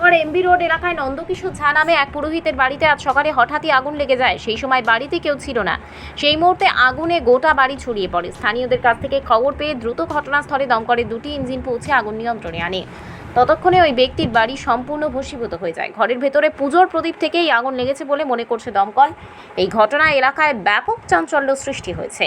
নগর MB road এলাকায় নন্দকিশোর ঝা নামে এক পুরোহিতের বাড়িতে আজ সকালে হঠাৎই আগুন লেগে যায়। সেই সময় বাড়িতে কেউ ছিল না। সেই মুহূর্তে আগুনে গোটা বাড়ি ছড়িয়ে পড়ে। স্থানীয়দের কাছ থেকে খবর পেয়ে দ্রুত ঘটনাস্থলে দমকলের দুটি ইঞ্জিন পৌঁছে আগুন নিয়ন্ত্রণে আনে। ততক্ষণে ওই ব্যক্তির বাড়ি সম্পূর্ণ ভস্মীভূত হয়ে যায়। ঘরের ভেতরে পুজোর প্রদীপ থেকেই আগুন লেগেছে বলে মনে করছে দমকল। এই ঘটনায় এলাকায় ব্যাপক চাঞ্চল্য সৃষ্টি হয়েছে।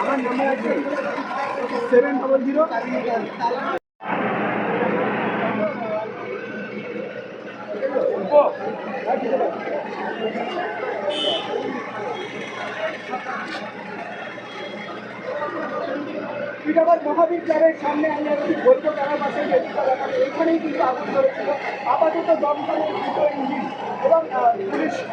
আমার নাম্বার আছে সেভেন ডবল জিরো পিঠাবাদ মহাবীর ক্লাবের সামনে আমি একটি বৈধ কারার পাশে এখানেই কিন্তু আগুন ধরেছিল আপাতত দমকলের দুটো ইঞ্জিন এবং পুলিশ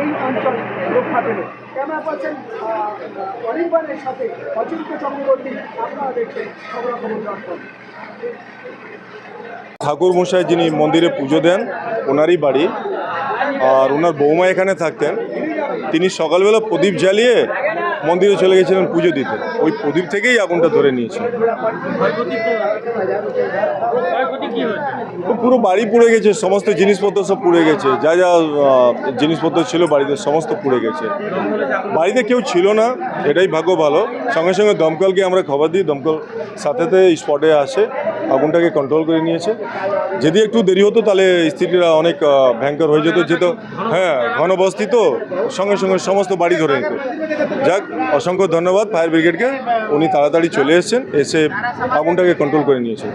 এই অঞ্চল রক্ষা পেল ক্যামেরা সাথে অচিন্ত চক্রবর্তী আপনারা দেখছেন ঠাকুর মশাই যিনি মন্দিরে পুজো দেন, ওনারই বাড়ি। আর ওনার বৌমা এখানে থাকতেন। তিনি সকালবেলা প্রদীপ জ্বালিয়ে মন্দিরে চলে গেছিলেন পুজো দিতে। ওই প্রদীপ থেকেই আগুনটা ধরে নিয়েছে। পুরো বাড়ি পুড়ে গেছে, সমস্ত জিনিসপত্র সব পুড়ে গেছে। যা যা জিনিসপত্র ছিল বাড়িতে, সমস্ত পুড়ে গেছে। বাড়িতে কেউ ছিল না, এটাই ভাগ্য ভালো। সঙ্গে সঙ্গে দমকলকে আমরা খবর দিই। দমকল সাথেতে স্পটে আসে। আগুনটাকে কন্ট্রোল করে নিয়েছে। যদি একটু দেরি হতো, তাহলে স্ত্রীরা অনেক ভয়ঙ্কর হয়ে যেত যেত হ্যাঁ ঘনবস্তি তো সঙ্গে সঙ্গে সমস্ত বাড়ি ধরে নিত। যাক, অসংখ্য ধন্যবাদ ফায়ার ব্রিগেডকে। উনি তাড়াতাড়ি চলে এসছেন, এসে আগুনটাকে কন্ট্রোল করে নিয়েছেন